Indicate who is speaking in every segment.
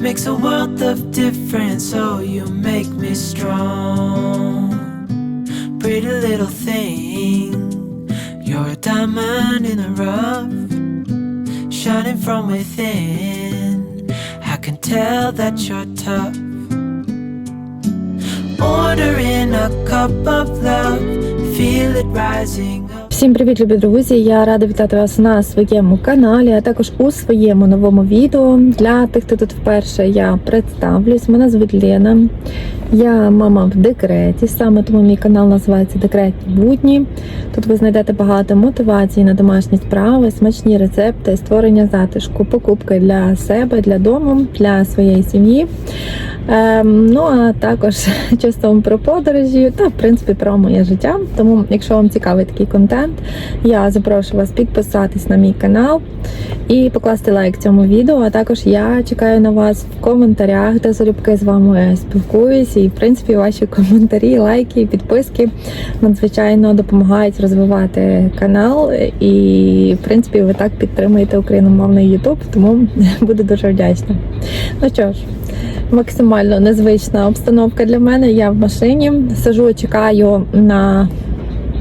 Speaker 1: makes a world of difference. Oh, you make me strong. Pretty little thing, you're a diamond in the rough, shining from within. I can tell that you're tough. Ordering a cup of love, feel it rising.
Speaker 2: Всім привіт, любі друзі! Я рада вітати вас на своєму каналі, а також у своєму новому відео. Для тих, хто тут вперше я представлюсь. Мене звуть Лена. Я мама в декреті, саме тому мій канал називається Декретні будні. Тут ви знайдете багато мотивації на домашні справи, смачні рецепти, створення затишку, покупки для себе, для дому, для своєї сім'ї. Ем, ну а також часто про подорожі та в принципі про моє життя. Тому, якщо вам цікавий такий контент, я запрошую вас підписатись на мій канал і покласти лайк цьому відео. А також я чекаю на вас в коментарях, де залюбки з вами спілкуюсь. І в принципі ваші коментарі, лайки, підписки надзвичайно допомагають розвивати канал. І в принципі ви так підтримуєте україномовний YouTube, тому буду дуже вдячна. Ну що ж. Максимально незвична обстановка для мене. Я в машині сижу, чекаю на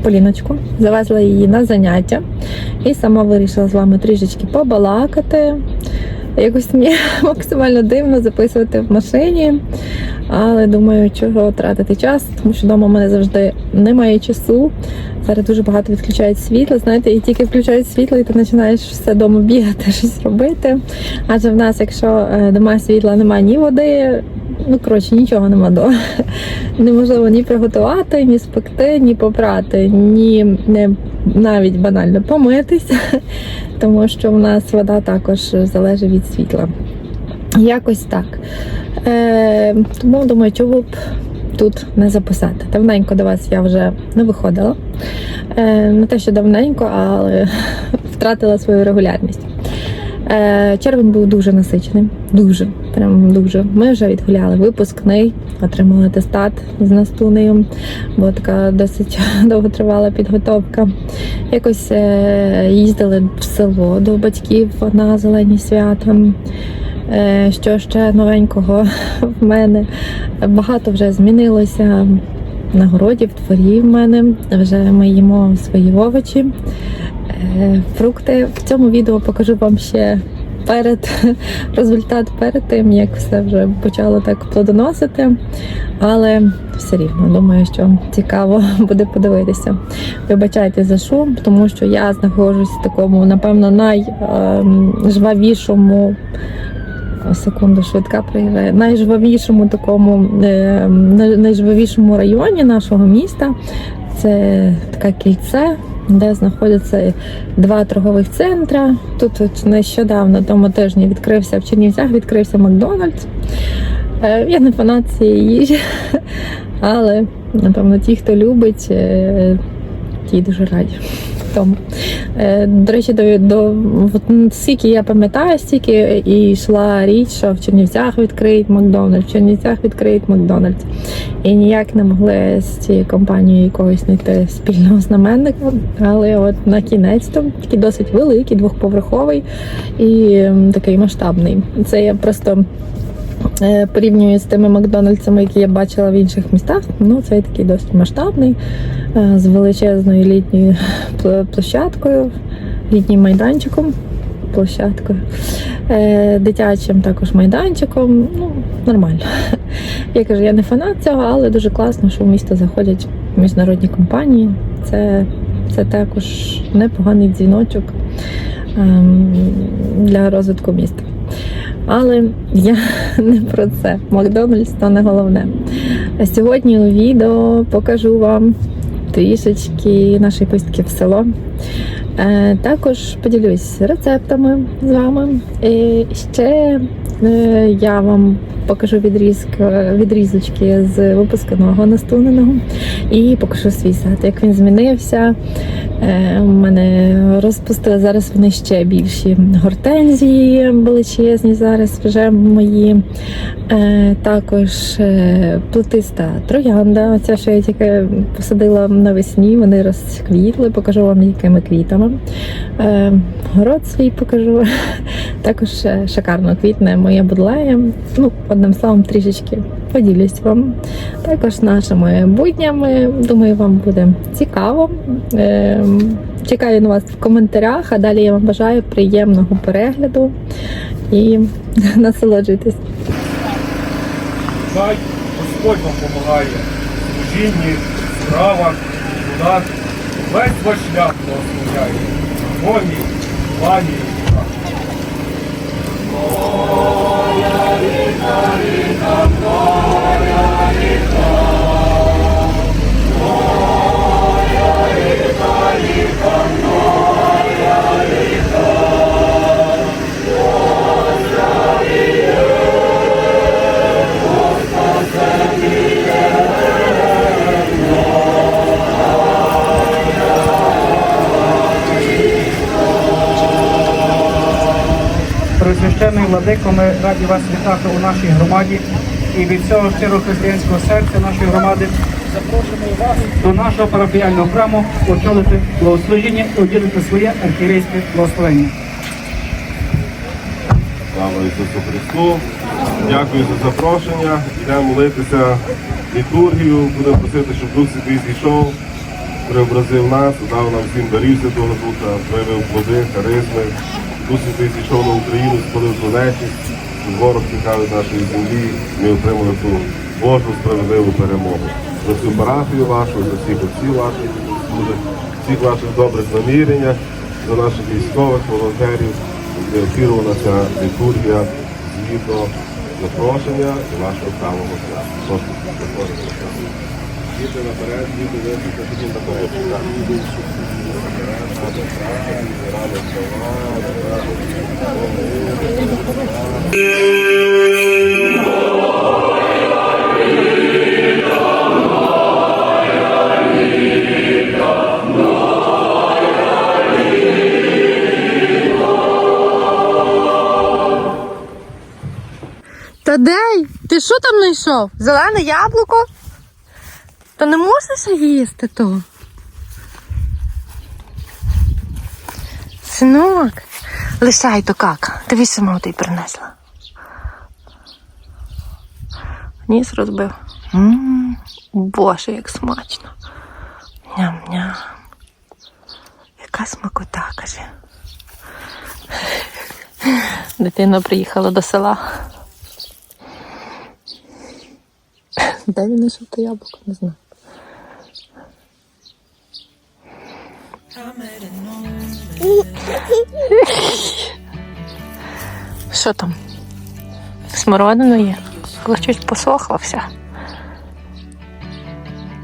Speaker 2: Поліночку, завезла її на заняття і сама вирішила з вами трішечки побалакати. Якось мені максимально дивно записувати в машині, але думаю, чого тратити час, тому що вдома в мене завжди немає часу. Зараз дуже багато відключають світло, знаєте, і тільки включають світло, і ти починаєш все вдома бігати, щось робити. Адже в нас, якщо е, немає світла, немає ні води, ну коротше, нічого нема до. Неможливо ні приготувати, ні спекти, ні попрати, ні не, навіть банально помитися, тому що в нас вода також залежить від світла. Якось так. Е, Тому думаю, чого б тут не записати. Давненько до вас я вже не виходила. Е, Не те, що давненько, але втратила свою регулярність. Е, Червень був дуже насичений, дуже, прям дуже. Ми вже відгуляли випускний, отримали атестат з настунею, бо така досить довготривала підготовка. Якось е, їздили в село до батьків на зелені свята. Е, Що ще новенького в мене? Багато вже змінилося. На городі, в дворі в мене вже ми їмо свої овочі, фрукти. В цьому відео покажу вам ще перед результат перед тим, як все вже почало так плодоносити. Але все рівно думаю, що цікаво буде подивитися. Вибачайте за шум, тому що я знаходжусь в такому, напевно, найжвавішому. Секунду, швидка приїжджає. Найжвавішому такому е, найжвавішому районі нашого міста. Це таке кільце, де знаходяться два торгових центри. Тут нещодавно тому тижні відкрився в Чернівцях, відкрився Макдональдс. Е, Я не фанат цієї їжі, але напевно ті, хто любить, е, ті дуже раді. Тому. Е, До речі, до, до от скільки я пам'ятаю, стільки і йшла річ, що в Чернівцях відкриють Макдональдс, в Чернівцях відкриють Макдональдс. І ніяк не могли з цією компанією якогось знайти спільного знаменника. Але от на кінець то такий досить великий, двохповерховий і такий масштабний. Це я просто. Е, Порівнюю з тими Макдональдсами, які я бачила в інших містах, ну цей такий досить масштабний, е, з величезною літньою площадкою, літнім майданчиком, площадкою, е, дитячим також майданчиком. Ну, нормально. Я кажу, я не фанат цього, але дуже класно, що в місто заходять міжнародні компанії. Це, це також непоганий дзвіночок ем, для розвитку міста. Але я не про це. Макдональдс то не головне. А Сьогодні у відео покажу вам трішечки нашої поїздки в село. Е, Також поділюсь рецептами з вами. І ще е, я вам покажу відрізк, відрізочки з випускного настуненого і покажу свій сад, як він змінився. Е, У мене розпустили зараз вони ще більші гортензії величезні зараз вже мої. Е, Також е, плетиста троянда. Оця, що я тільки посадила навесні, вони розквітли, покажу вам якими квітами. Е, Город свій покажу. Також е, шикарно квітне моя будлея. Ну, одним словом, трішечки поділюсь вам. Також нашими буднями. Думаю, вам буде цікаво. Е, Чекаю на вас в коментарях, а далі я вам бажаю приємного перегляду і насолоджуйтесь.
Speaker 3: Хай Господь вам допомагає у служінні, справах, трудах. Весь ваш шлях благословляє. Гармонії, плані
Speaker 4: раді вас вітати у нашій громаді і від цього щирого християнського серця нашої громади запрошуємо вас до нашого парафіяльного храму очолити благословіння і уділити своє архієрейське благословення.
Speaker 3: Слава Ісусу Христу. Дякую за запрошення. Йдемо молитися літургію. Будемо просити, щоб Дух Святий зійшов, преобразив нас, дав нам всім дарів Святого Духа, проявив плоди, харизми. Дух Святий зійшов на Україну, спалив ту нечість, щоб ворог тікав нашої землі. Ми отримали ту Божу справедливу перемогу. За цю парафію вашу, за всіх отців ваших, всіх ваших добрих наміреннях, за наших військових волонтерів, де ефірувалася літургія згідно запрошення і вашого правого запрошую. Діти наперед, діти вийшли, тоді наперед.
Speaker 2: Тадей, ти що там знайшов? Зелене яблуко? Та не можеш їсти то. Синок, лишай то как. Ти сама ти принесла. Ніс розбив. м Боже, як смачно. Ням-ням. Яка смакота, каже. Дитина приїхала до села. Де він знайшов то яблуко? Не знаю. Що там? Смородина є? Але щось посохла вся.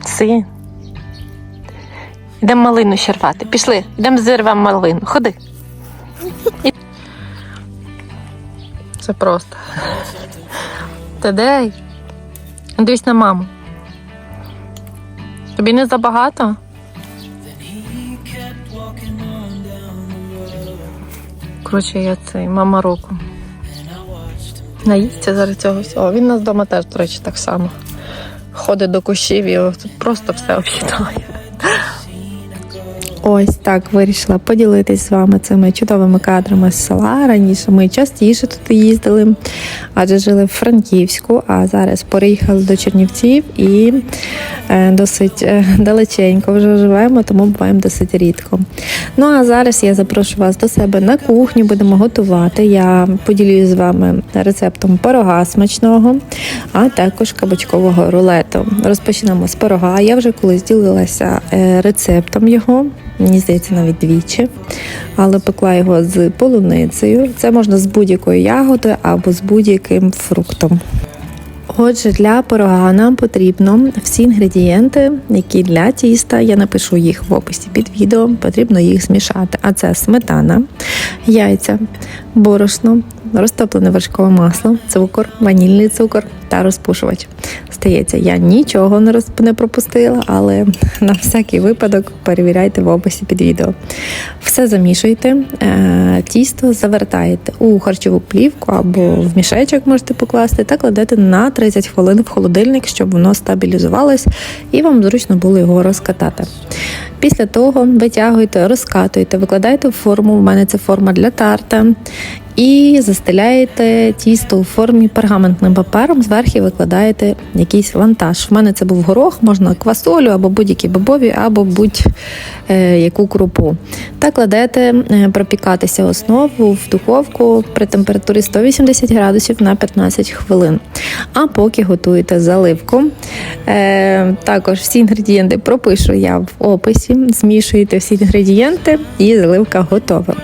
Speaker 2: Син. Йдемо малину ще рвати. Пішли, йдемо зірвемо малину. Ходи. Це просто. Та де? Дивись на маму. Тобі не забагато? Коротше, я цей мама року. Наїсться зараз цього всього. Він нас вдома теж, до речі, так само. Ходить до кущів і просто все об'їдає. Ось так вирішила поділитись з вами цими чудовими кадрами з села. Раніше ми частіше тут їздили, адже жили в Франківську, а зараз переїхали до Чернівців і е, досить е, далеченько вже живемо, тому буваємо досить рідко. Ну а зараз я запрошую вас до себе на кухню, будемо готувати. Я поділюсь з вами рецептом пирога смачного, а також кабачкового рулету. Розпочнемо з пирога. Я вже колись ділилася е, рецептом його. Мені здається, навіть двічі, але пекла його з полуницею. Це можна з будь-якою ягодою або з будь-яким фруктом. Отже, для пирога нам потрібно всі інгредієнти, які для тіста, я напишу їх в описі під відео, потрібно їх змішати. А це сметана, яйця, борошно, розтоплене вершкове масло, цукор, ванільний цукор та розпушувач. Стається, я нічого не пропустила, але на всякий випадок перевіряйте в описі під відео. Все замішуєте, е, тісто завертаєте у харчову плівку або в мішечок можете покласти та кладете на 30 хвилин в холодильник, щоб воно стабілізувалось і вам зручно було його розкатати. Після того витягуєте, розкатуєте, викладаєте в форму. У мене це форма для тарта. І застеляєте тісто у формі пергаментним папером, зверху викладаєте якийсь вантаж. В мене це був горох, можна квасолю або будь-які бобові, або будь-яку крупу. Та кладете е, пропікатися основу в духовку при температурі 180 градусів на 15 хвилин. А поки готуєте заливку. Е, також всі інгредієнти пропишу я в описі. Змішуєте всі інгредієнти і заливка готова.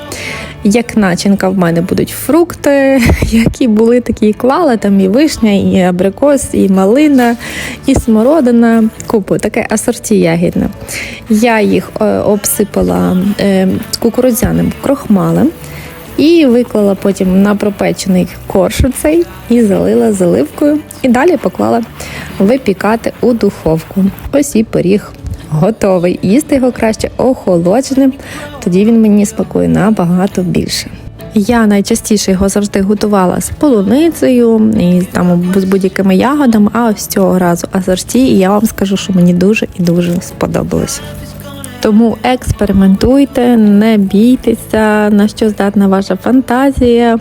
Speaker 2: Як начинка в мене будуть фрукти, які були, такі клала, там і вишня, і абрикос, і малина, і смородина, купу, таке асорті ягідне. Я їх е, обсипала е, кукурудзяним крохмалем і виклала потім на пропечений корж цей і залила заливкою. І далі поклала випікати у духовку. Ось і пиріг готовий. Їсти його краще охолодженим, тоді він мені смакує набагато більше. Я найчастіше його завжди готувала з полуницею і там з будь-якими ягодами, а ось цього разу асорті, і я вам скажу, що мені дуже і дуже сподобалось. Тому експериментуйте, не бійтеся, на що здатна ваша фантазія.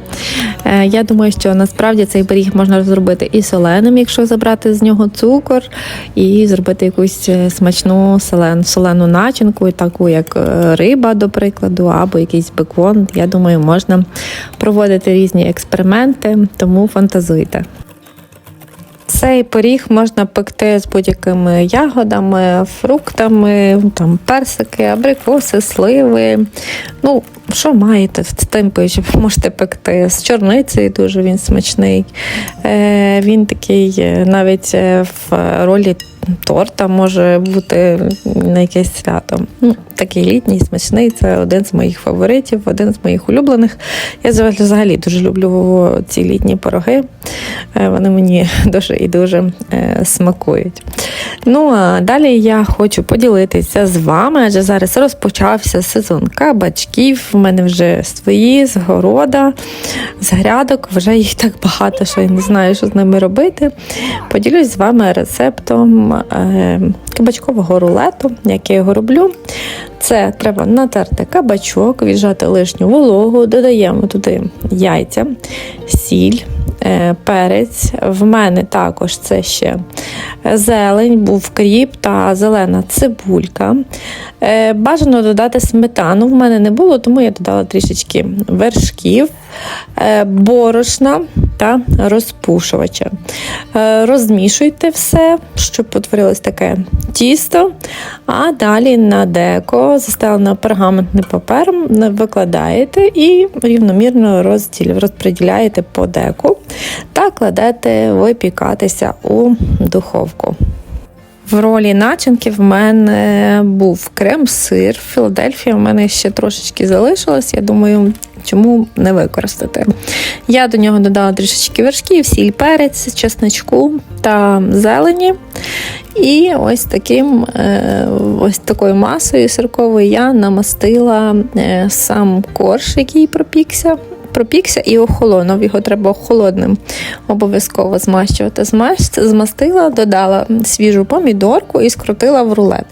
Speaker 2: Е, Я думаю, що насправді цей пиріг можна зробити і соленим, якщо забрати з нього цукор, і зробити якусь е, смачну солену, солену начинку, таку як е, риба, до прикладу, або якийсь бекон. Я думаю, можна проводити різні експерименти, тому фантазуйте. Цей пиріг можна пекти з будь-якими ягодами, фруктами, там персики, абрикоси, сливи. Ну, що маєте, з тим можете пекти. З чорницею дуже він смачний. Е, він такий е, навіть е, в ролі торта може бути на якесь свято. Ну, такий літній, смачний. Це один з моїх фаворитів, один з моїх улюблених. Я взагалі- дуже люблю ці літні пироги. Вони мені дуже і дуже е, смакують. Ну а далі я хочу поділитися з вами, адже зараз розпочався сезон кабачків. У мене вже свої з города, з грядок. Вже їх так багато, що я не знаю, що з ними робити. Поділюсь з вами рецептом е, кабачкового рулету, як я його роблю. Це треба натерти кабачок, віджати лишню вологу, додаємо туди яйця, сіль, е, перець. В мене також це ще зелень, був кріп та зелена цибулька. Е, Бажано додати сметану. В мене не було, тому я додала трішечки вершків, борошна та розпушувача. Е, Розмішуйте все, щоб утворилось таке тісто. А далі на деко, застелене пергаментним папером, викладаєте і рівномірно розділ, розподіляєте по деку та кладете випікатися у духовку. В ролі начинки в мене був крем-сир. В мене ще трошечки залишилось. Я думаю, чому не використати. Я до нього додала трішечки вершків, сіль, перець, чесничку та зелені. І ось таким, е, ось такою масою сирковою я намастила е, сам корж, який пропікся. Пропікся і охолонув. Його треба холодним обов'язково змащувати. Змастила, додала свіжу помідорку і скрутила в рулет.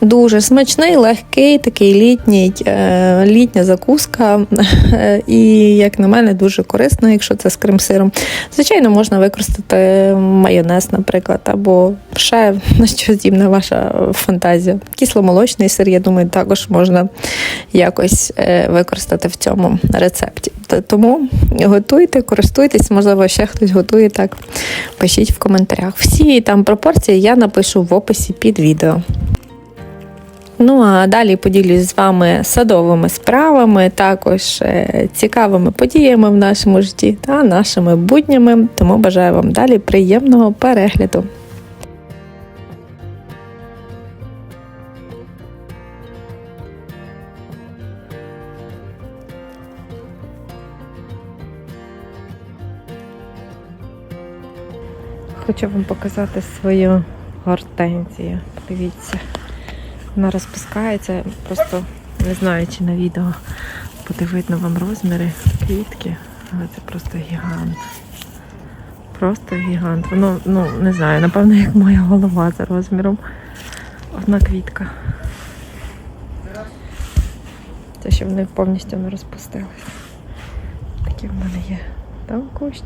Speaker 2: Дуже смачний, легкий, такий літній, е, літня закуска. І, як на мене, дуже корисно, якщо це з крем-сиром. Звичайно, можна використати майонез, наприклад, або ще на що здібна ваша фантазія. Кисломолочний сир, я думаю, також можна якось е, використати в цьому рецепті. Тому готуйте, користуйтесь, можливо, ще хтось готує так. Пишіть в коментарях. Всі там пропорції я напишу в описі під відео. Ну а далі поділюсь з вами садовими справами, також е, цікавими подіями в нашому житті та нашими буднями. Тому бажаю вам далі приємного перегляду. Хочу вам показати свою гортензію. Подивіться. Вона розпускається, просто не знаю, чи на відео буде видно вам розміри квітки, але це просто гігант. Просто гігант. Воно, ну, не знаю, напевно, як моя голова за розміром. Одна квітка. Це ще вони повністю не розпустилися. Такі в мене є. Там кущ.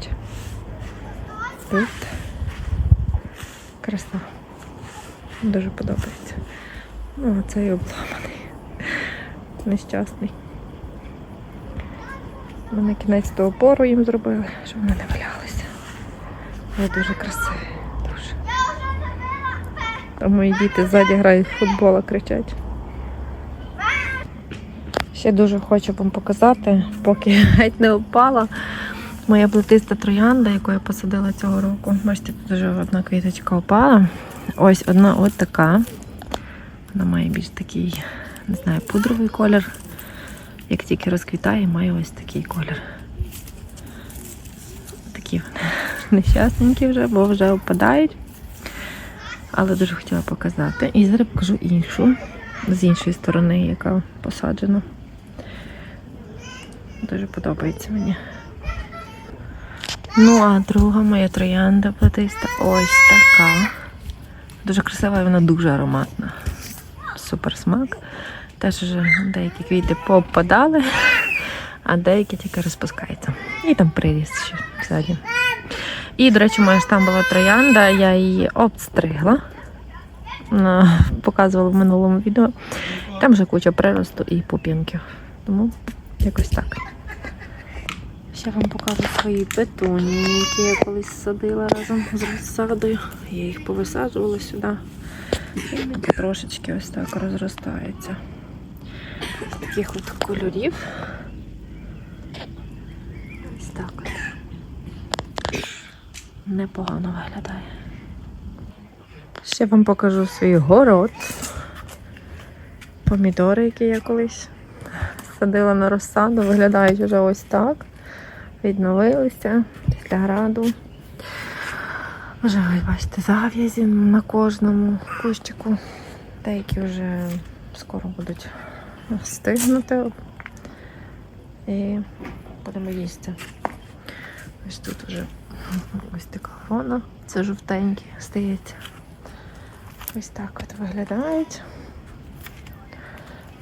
Speaker 2: Тут. Краса. Дуже подобається. Ну, а цей обламаний. Нещасний. Ми на кінець того опору їм зробили, щоб вони не валялися. Але дуже красиві. Дуже. Там мої діти ззаді грають в футбол, кричать. Ще дуже хочу вам показати, поки геть не впала. Моя плетиста троянда, яку я посадила цього року. Бачите, тут вже одна квіточка опала. Ось одна от така. Вона має більш такий, не знаю, пудровий колір. Як тільки розквітає, має ось такий колір. Такі вони нещасненькі вже, бо вже опадають. Але дуже хотіла показати. І зараз покажу іншу, з іншої сторони, яка посаджена. Дуже подобається мені. Ну, а друга моя троянда плетиста ось така. Дуже красива вона дуже ароматна. Супер смак. Теж вже деякі квіти попадали, а деякі тільки розпускаються. І там приріс ще ззаді. І, до речі, моя ж там була троянда, я її обстригла. На- Показувала в минулому відео. Там вже куча приросту і пупінків. Тому якось так. Ще вам покажу свої петунії, які я колись садила разом з розсадою. Я їх повисаджувала сюди. І вони трошечки ось так розростаються. Таких от кольорів. Ось так от. Непогано виглядає. Ще вам покажу свій город. Помідори, які я колись садила на розсаду, виглядають вже ось так. Відновилися після граду. Вже ви бачите зав'язі на кожному кущику. Деякі вже скоро будуть встигнути. І будемо їсти. Ось тут вже ось така грона. Це жовтенькі, здається. Ось так от виглядають.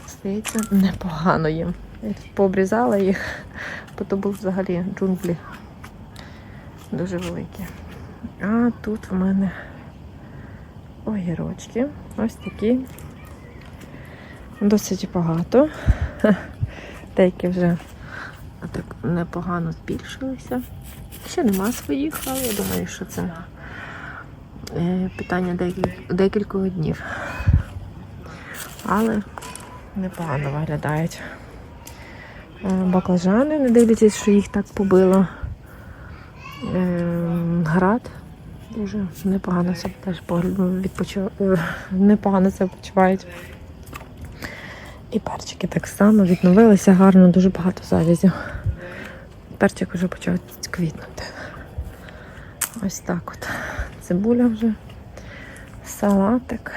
Speaker 2: Здається, непогано їм. Я тут пообрізала їх, бо то був взагалі джунглі дуже великі. А тут в мене огірочки. Ось такі. Досить багато. Деякі вже так непогано збільшилися. Ще нема своїх, але я думаю, що це е, питання декіль- декількох днів. Але непогано виглядають. Е, Баклажани, не дивлячись, що їх так побило. Е, Град дуже непогано себе теж відпочив... непогано себе почувають. І перчики так само відновилися гарно, дуже багато завязів. Перчик вже почав квітнути. Ось так от. Цибуля вже, салатик.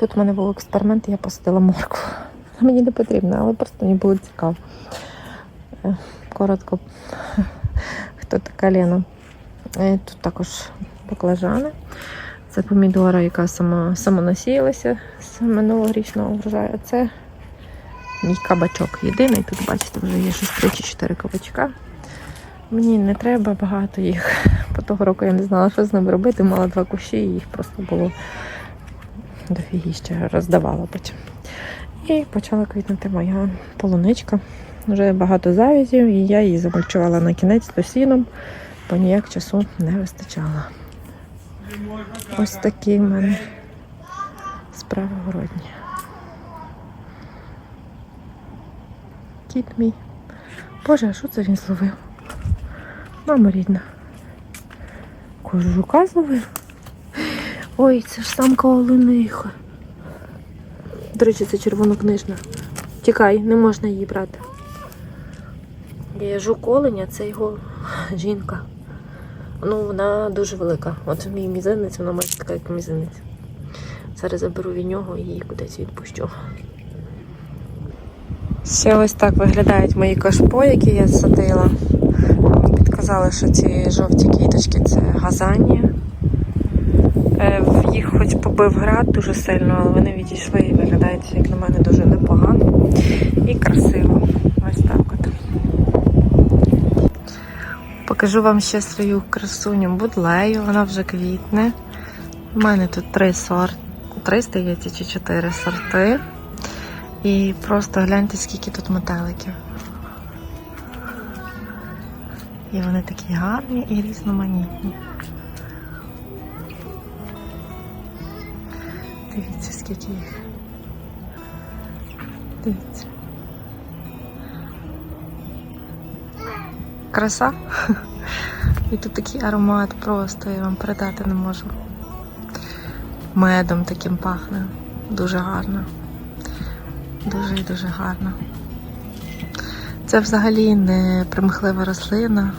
Speaker 2: Тут в мене був експеримент, я посадила моркву. Мені не потрібна, але просто мені було цікаво. Е, Коротко, хто така Лена. Е, Тут також баклажани. Це помідора, яка сама, самонасіялася з минулорічного врожаю. Це мій кабачок єдиний. Тут, бачите, вже є щось 3 чи 4 кабачка. Мені не треба багато їх. По того року я не знала, що з ними робити. Мала два кущі, і їх просто було дофігіще, роздавала потім. І почала квітнути моя полуничка. Вже багато завізів. і я її замульчувала на кінець до сіном, бо ніяк часу не вистачало. Ось такі в мене справи городні. Кіт мій. Боже, а що це він зловив? Мама рідна. Кожука зловив. Ой, це ж самка олениха. До речі, це червонокнижна. Тікай, не можна її брати. Є жук оленя, це його жінка. Ну, вона дуже велика. От мій мізинець, вона майже така, як мізинець. Зараз заберу від нього і її кудись відпущу. Ще ось так виглядають мої кашпо, які я садила. Мені підказали, що ці жовті квіточки це газанія. Е, Їх хоч побив град дуже сильно, але вони відійшли і виглядають, як на мене, дуже непогано і красиво. Ось так от. Покажу вам ще свою красуню будлею, вона вже квітне. У мене тут три сорти, три, здається, чи чотири сорти. І просто гляньте, скільки тут метеликів. І вони такі гарні і різноманітні. Дивіться, скільки їх. Дивіться. Краса. І тут такий аромат просто, я вам передати не можу. Медом таким пахне. Дуже гарно. Дуже і дуже гарно. Це взагалі не примхлива рослина.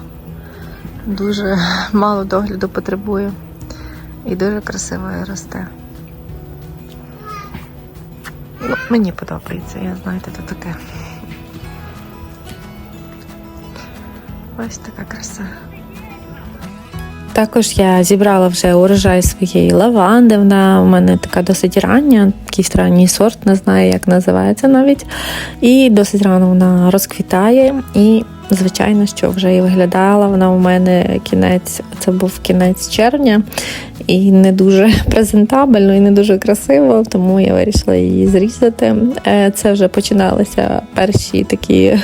Speaker 2: Дуже мало догляду потребує. І дуже красиво росте. Мені подобається, я знаєте, то таке. Ось така краса. Також я зібрала вже урожай своєї лаванди. Вона у мене така досить рання, якийсь ранній сорт, не знаю, як називається навіть. І досить рано вона розквітає. І, звичайно, що вже і виглядала. Вона у мене кінець, це був кінець червня, і не дуже презентабельно, і не дуже красиво, тому я вирішила її зрізати. Е, Це вже починалися перші такі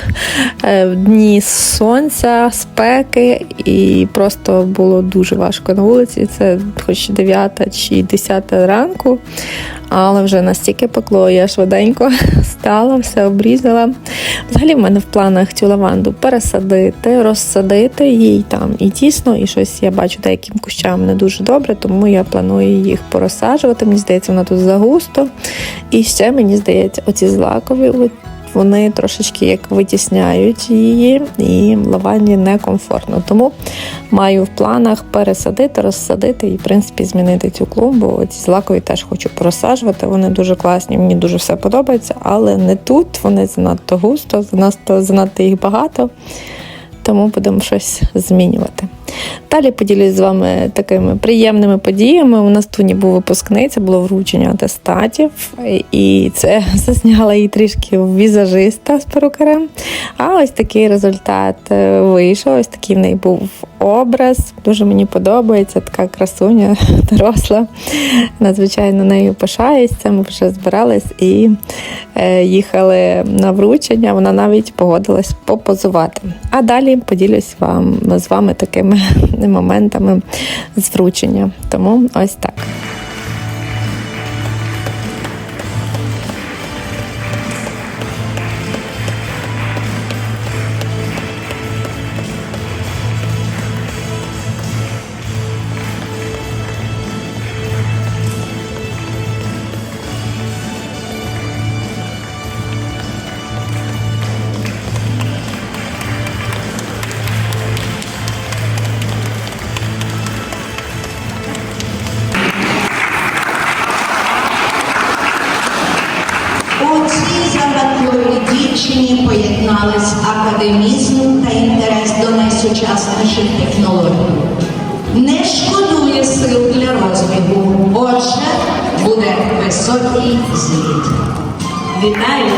Speaker 2: е, дні сонця, спеки, і просто було дуже важко на вулиці. Це хоч 9 чи 10 ранку, але вже настільки пекло, я швиденько стала, все обрізала. Взагалі в мене в планах цю лаванду пересадити, розсадити їй там і тісно, і щось я бачу деяким кущам не дуже добре, тому я планую їх порозсаджувати. Мені здається, вона тут загусто. І ще мені здається, оці злакові. Вони трошечки як витісняють її, і лаванді некомфортно. Тому маю в планах пересадити, розсадити і, в принципі, змінити цю клумбу. Ці злакові теж хочу порозсаджувати. Вони дуже класні, мені дуже все подобається, але не тут. Вони занадто густо, занадто, занадто їх багато. Тому будемо щось змінювати. Далі поділюсь з вами такими приємними подіями. У нас тут був випускний, це було вручення атестатів, і це засняла її трішки візажиста з перукарем. А ось такий результат е, вийшов. Ось такий в неї був образ. Дуже мені подобається така красуня доросла. Надзвичайно нею пишаюся. Ми вже збирались і е, їхали на вручення. Вона навіть погодилась попозувати. А далі поділюсь вам з вами такими моментами з. Тому ось так.
Speaker 5: До найсучасніших технологій. Не шкодує сил для розбігу. Отже, буде високий зліт. Вітаю!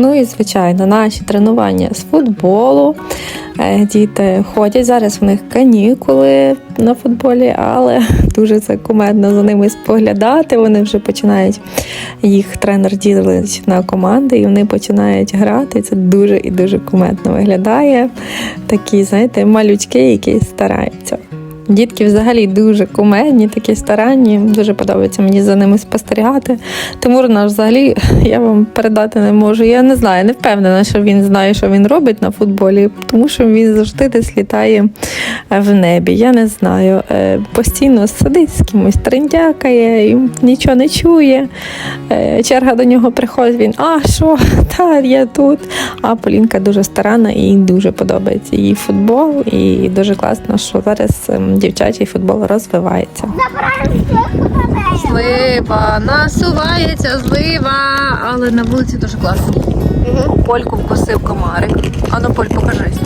Speaker 2: Ну і звичайно, наші тренування з футболу. Е, Діти ходять зараз. В них канікули на футболі, але дуже це кумедно за ними споглядати. Вони вже починають їх тренер ділить на команди, і вони починають грати. Це дуже і дуже кумедно виглядає. Такі, знаєте, малючки, які стараються. Дітки взагалі дуже кумедні, такі старанні. Дуже подобається мені за ними спостерігати. Тимур наш взагалі я вам передати не можу. Я не знаю, не впевнена, що він знає, що він робить на футболі, тому що він завжди десь літає е, в небі. Я не знаю. Е, Постійно сидить з кимось трендякає, і нічого не чує. Е, Черга до нього приходить. Він а що? Та я тут. А Полінка дуже старана і дуже подобається їй футбол, і дуже класно, що зараз ем, дівчачий футбол розвивається. Злива, насувається злива, але на вулиці дуже класно. Польку вкусив комарик. Ану, Поль, покажись.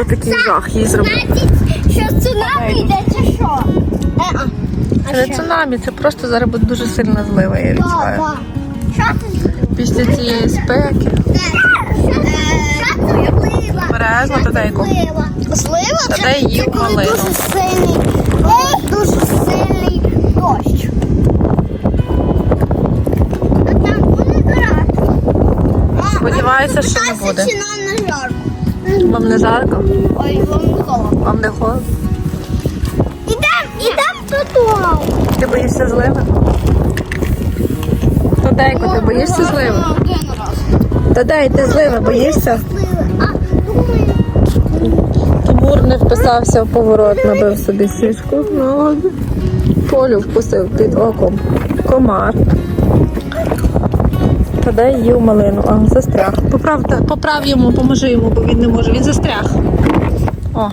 Speaker 2: Ось такий жах їй зробив.
Speaker 6: Що цунамі йде чи що?
Speaker 2: Це не цунамі, це просто зараз буде дуже сильна злива, я відчуваю. Після цієї спеки. Бережно, Тадейко.
Speaker 6: Злива. Злива?
Speaker 2: Та дай їм малину.
Speaker 6: дуже сильний, дуже сильний дощ. Там.
Speaker 2: Сподіваюся, що не буде. Вам не жарко?
Speaker 6: Ой, вам не холодно.
Speaker 2: Вам не холодно?
Speaker 6: Ідем, ідем додому.
Speaker 2: Ти боїшся зливи? Тадейко, ти боїшся зливи?
Speaker 6: Один раз.
Speaker 2: Ти зливи боїшся? Тимур не вписався в поворот, набив собі сішку. Ну, Полю вкусив під оком. Комар. Тадай їв малину, а застряг. Поправ, поправ йому, поможи йому, бо він не може. Він застряг. О.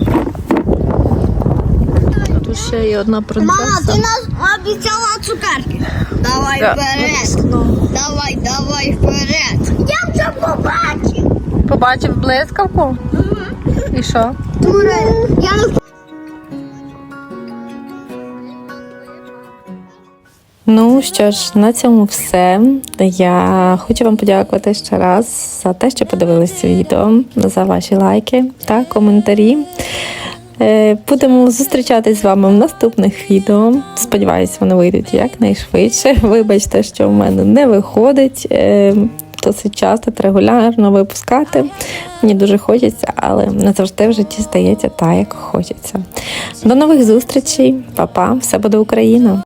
Speaker 2: Тут ще є одна
Speaker 6: Мама,
Speaker 2: принцеса.
Speaker 6: ти нас обіцяла цукерки. Давай
Speaker 2: Да.
Speaker 6: вперед. Давай, давай вперед. Я вже побачив.
Speaker 2: Побачив блискавку? І що?
Speaker 6: Я
Speaker 2: Ну що ж, на цьому все. Я хочу вам подякувати ще раз за те, що подивилися відео, за ваші лайки та коментарі. Е, Будемо зустрічатись з вами в наступних відео. Сподіваюсь, вони вийдуть якнайшвидше. Вибачте, що в мене не виходить. Досить часто та регулярно випускати. Мені дуже хочеться, але не завжди в житті стається так, як хочеться. До нових зустрічей, Па-па, все буде Україна!